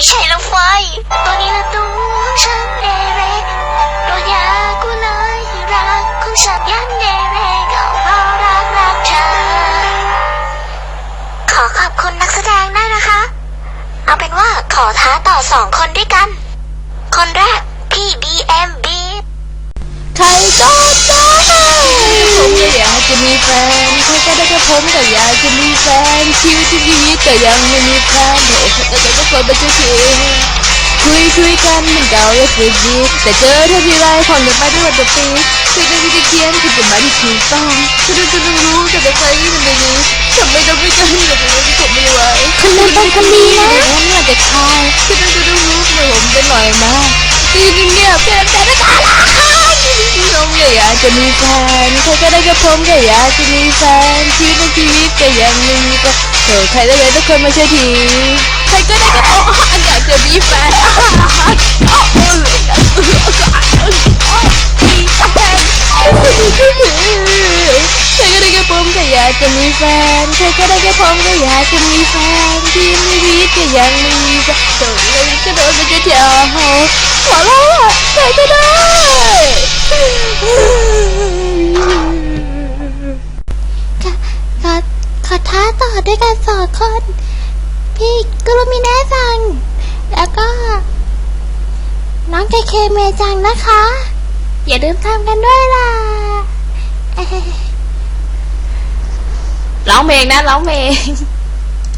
ไม่ใช่แล้วไฟตัวนี้ละตัวฉันเดเรตัวยากูเลยรักของฉันยันเดเรก็เพราะรักรักเธอ ขอขอบคุณนักแสดงได้นะคะ เอาเป็นว่าขอท้าต่อสองคนด้วยกัน คนแรกพี่ BMB ใครก็ได้ผมก็อยากจะมีแฟนใครก็ได้ก็ผมก็อยากจะมีแฟนชีวิตที่ชีวิตก็ยังไม่มีแฟน แต่ก็ก็คนมาเจอทีคุยคุยกันมันเก่าและสุดดีแต่เจอเธอทีไรผ่อนกันไปด้วยวันต่อปีคุยกันที่จะเขียนคือจดหมายที่ถูกต้องจะดูจะดูรู้แต่แต่ใครที่มันไม่ดีทำไมต้องไม่กันกับตัวที่ผมไม่ไหวคุณลืมเป็นคนดีนะผมอยากจะคายจะดูจะดูรู้ทำไมผมเป็นหน่อยมากทีนเนี่ยเพื่แต่ละตาละน้องก็อยากจะมีแฟนใครก็ได้ก็ผมก็อยากจะมีแฟน ชีวิตในชีวิตก็ยังไม่มีก็เออใครได้เลยทุกคนมาช่วยทีใครก็ได้ก็โอ้อยากจะมีแฟนโอ้เออมีแฟนใครก็ได้ก็ผมก็อยากจะมีแฟนใครก็ได้ก็ผมก็อยากจะมีแฟนชีวิตในชีวิตก็ยังไม่มีก็เออเลยก็โดนไปเที่ยว ด้วยกันสองคน พี่กุมิแน่จัง แล้วก็ น้องเคเคเมจังนะคะ อย่าลืมทำกันด้วยล่ะร้องเพลงนะร้องเพลง